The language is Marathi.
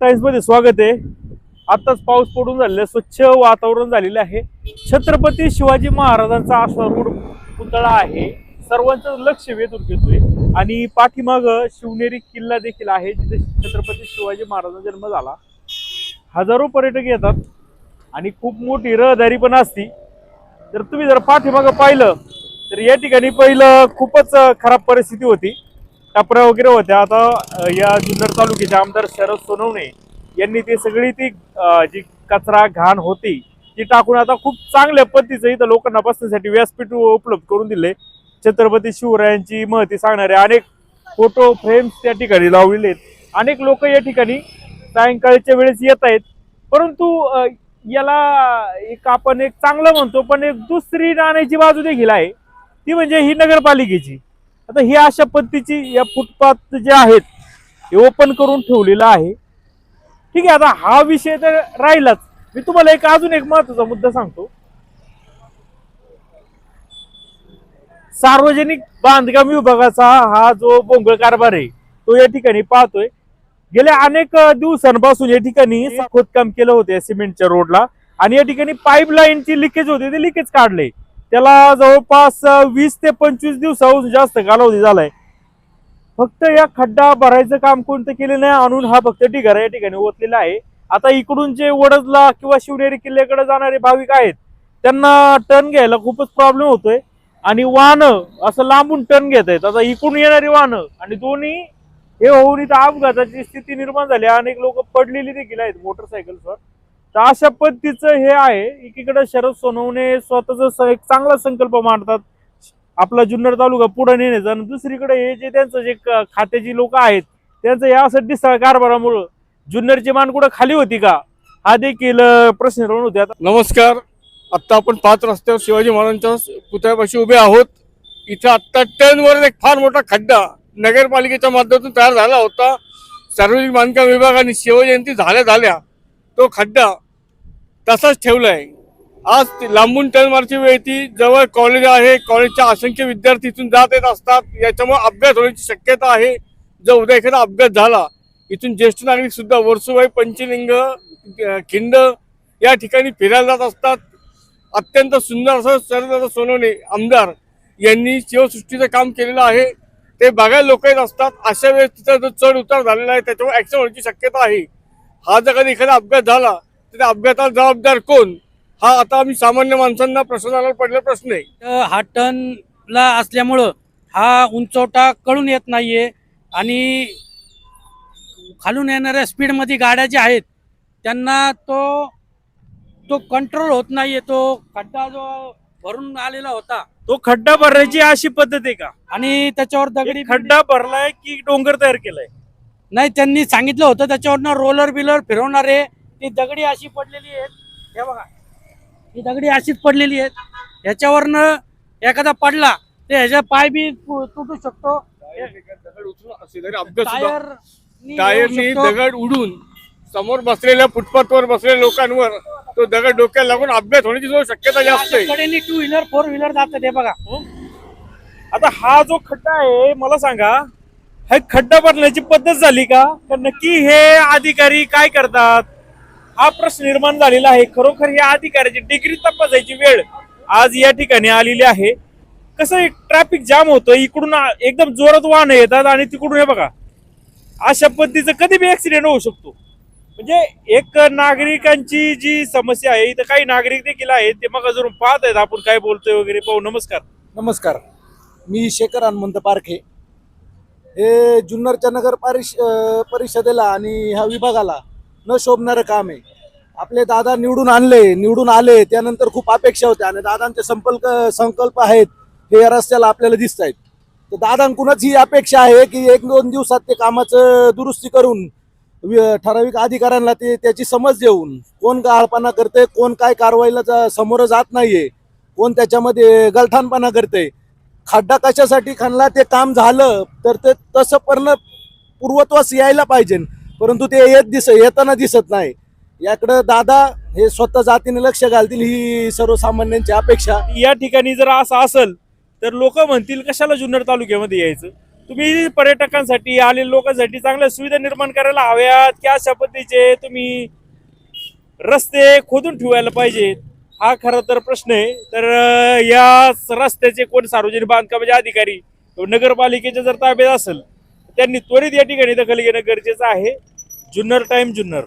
टाइम्समध्ये स्वागत आहे. आत्ताच पाऊस पडून झालेला आहे. स्वच्छ वातावरण झालेलं आहे. छत्रपती शिवाजी महाराजांचा अश्वारूढ पुतळा आहे. सर्वांचं लक्ष वेधून घेतोय. आणि पाठीमाग शिवनेरी किल्ला देखील आहे जिथे छत्रपती शिवाजी महाराजांचा जन्म झाला. हजारो पर्यटक येतात आणि खूप मोठी रहदारी पण असती. जर तुम्ही जर पाठीमागं पाहिलं तर या ठिकाणी पहिलं खूपच खराब परिस्थिती होती. टपऱ्या वगैरे होत्या. आता या जुन्नर तालुक्याचे आमदार शरद सोनवणे यांनी ती सगळी ती जी कचरा घाण होती ती टाकून आता खूप चांगल्या पद्धतीचं इथं लोकांना बसण्यासाठी व्यासपीठ उपलब्ध करून दिले छत्रपती शिवरायांची महती सांगणारे अनेक फोटो फ्रेम्स त्या ठिकाणी लावलेले आहेत. अनेक लोक या ठिकाणी सायंकाळच्या वेळेस येत आहेत. परंतु याला एक आपण एक चांगलं म्हणतो पण एक दुसरी नाण्याची बाजू देखील आहे. ती म्हणजे ही नगरपालिकेची. आता ही अशा पद्धतीची या फुटपाथ जे आहेत हे ओपन करून ठेवलेलं आहे. ठीक आहे आता हा विषय तर राहिलाच. मी तुम्हाला एक अजून एक महत्त्वाचा मुद्दा सांगतो. सार्वजनिक बांधकाम विभागाचा हा जो बोंगळ कारभार आहे तो या ठिकाणी पाहतोय. गेल्या अनेक दिवसांपासून या ठिकाणी खोदकाम केलं होतं या सिमेंटच्या रोडला. आणि या ठिकाणी पाईपलाईनची लिकेज होते ते लिकेज काढले त्याला जवळपास वीस ते पंचवीस दिवसाहून जास्त कालावधी झालाय. फक्त या खड्डा भरायचं काम कोणतं केलेलं नाही आणून हा फक्त ढिगारा या ठिकाणी ओतलेला आहे. आता इकडून जे वडदला किंवा शिवनेरी किल्ल्याकडे जाणारे भाविक आहेत त्यांना टर्न घ्यायला खूपच प्रॉब्लेम होतोय. आणि वाहनं असं लांबून टर्न घेत आहेत. आता इकडून येणारी वाहनं आणि दोन्ही हे होऊन इथं अपघाताची स्थिती निर्माण झाली. अनेक लोक पडलेली देखील आहेत मोटरसायकलवर तर अशा पद्धतीचं हे आहे. एकीकडे शरद सोनवणे स्वतःच एक चांगला संकल्प मांडतात. आपला जुन्नर तालुका पुढे नेण्याचा आणि दुसरीकडे हे जे त्यांचं जे खात्याची लोक आहेत त्यांचं या असं डिसाळ कारभारामुळं. जुन्नरची मान कुठं खाली होती का? हा देखील प्रश्न निर्माण होते. आता नमस्कार. आत्ता आपण पाच रस्त्यावर शिवाजी महाराजांच्या पुतळ्यापाशी उभे आहोत. इथं आत्ता टर्नवर एक फार मोठा खड्डा नगरपालिकेच्या माध्यमातून तयार झाला होता. सार्वजनिक बांधकाम विभागाने शिवजयंती झाल्या झाल्या तो खड्डा तसाच ठेवलाय. आज लांबून टर्न वेळ ती जवळ कॉलेज आहे. कॉलेजच्या असंख्य विद्यार्थी इथून जात येत असतात. याच्यामुळे अपघात होण्याची शक्यता आहे. जर उद्या एखादा अपघात झाला इथून ज्येष्ठ नागरिक सुद्धा वर्सुबाई पंचलिंग खिंड या ठिकाणी फिरायला जात असतात. अत्यंत सुंदर असं शरद सोनवणे आमदार यांनी शिवसृष्टीचं काम केलेलं आहे. ते बघायला लोक येत असतात. अशा वेळेस तिचा जो चढ उतार झालेला आहे त्याच्यामुळे ऍक्सिडेंट होण्याची शक्यता आहे. हा जर कधी एखादा अपघात झाला त्या अपघाताला जबाबदार कोण? हा आता आम्ही सामान्य माणसांना प्रश्नाला पडलेला प्रश्न आहे. हा टर्नला असल्यामुळं हा उंचवटा कळून येत नाहीये आणि खालून येणाऱ्या स्पीडमध्ये गाड्या ज्या आहेत त्यांना तो तो कंट्रोल होत नाहीये. तो खड्डा जो भरून आलेला होता. तो खड्डा भरण्याची अशी पद्धत आहे का? आणि त्याच्यावर दगडी खड्डा भरलाय की डोंगर तयार केलाय? नाही त्यांनी सांगितलं होतं त्याच्यावरनं रोलर बिलर फिरवणारे ती दगडी अशी पडलेली आहेत. हे बघा. ही दगडी अशीच पडलेली आहेत. ह्याच्यावरनं एखादा पडला तर ह्याचा पाय बी तु- तुटू शकतो. दगड उचलून अपघात टायर टायरनी दगड उडून समोर बसलेल्या फुटपाथवर बसलेल्या लोकांवर तो दगड डोक्याला लागून अपघात होण्याची जो शक्यता जास्त आहे. कडेने टू व्हीलर फोर व्हीलर जातात हे बघा. आता हा जो खड्डा आहे मला सांगा हा खड्डा भरण्याची पद्धत झाली का? तर नक्की हे अधिकारी काय करतात? हा प्रश्न निर्माण झालेला आहे. खरोखर या अधिकाऱ्याची डिग्री तपासायची वेळ आज या ठिकाणी आलेली आहे. कसं ट्रॅफिक जाम होतं इकडून एकदम जोरात वाहन येतात आणि तिकडून हे बघा अशा पद्धतीचं कधी बी ऍक्सिडेंट होऊ शकतो. म्हणजे एक नागरिकांची जी समस्या आहे इथं काही नागरिक देखील आहेत ते मग अजून पाहत आहेत आपण काय बोलतोय वगैरे पाहू. नमस्कार. नमस्कार. मी शेखर हनुमंत पारखे. हे जुन्नरच्या नगर परिष परिषदेला आणि ह्या विभागाला न शोभणारं काम आहे. आपले दादा निवडून आणले निवडून आले त्यानंतर खूप अपेक्षा होत्या आणि दादांचे संपर्क संकल्प आहेत हे या रस्त्याला आपल्याला दिसत आहेत. तर दादांकडूनच ही अपेक्षा आहे की एक दोन दिवसात ते कामाचं दुरुस्ती करून ठराविक अधिकाऱ्यांना ते त्याची समज देऊन कोण गाळपणा करते कोण काय कारवाईला जा- समोरं जात नाहीये कोण त्याच्यामध्ये गलठानपणा करते खड्डा कशासाठी खणला ते काम झालं तर ते तसं पर्ण पूर्वत्वास यायला पाहिजे. परंतु ते येत दिस येताना दिसत नाही. याकडं दादा हे स्वतः जातीने लक्ष घालतील ही सर्वसामान्यांची अपेक्षा. या ठिकाणी जर असं असेल तर लोक म्हणतील कशाला जुन्नर तालुक्यामध्ये यायचं? तुम्ही पर्यटकांसाठी आलेल्या लोकांसाठी चांगल्या सुविधा निर्माण करायला हव्यात की अशा पद्धतीचे तुम्ही रस्ते खोदून ठेवायला पाहिजेत? हा खरा तर प्रश्न आहे. तर या रस्त्याचे कोण सार्वजनिक बांधकामाचे अधिकारी नगरपालिकेच्या जर ताब्यात असेल त्यांनी त्वरित या ठिकाणी दखल घेणं गरजेचं आहे. जुन्नर टाइम जुन्नर.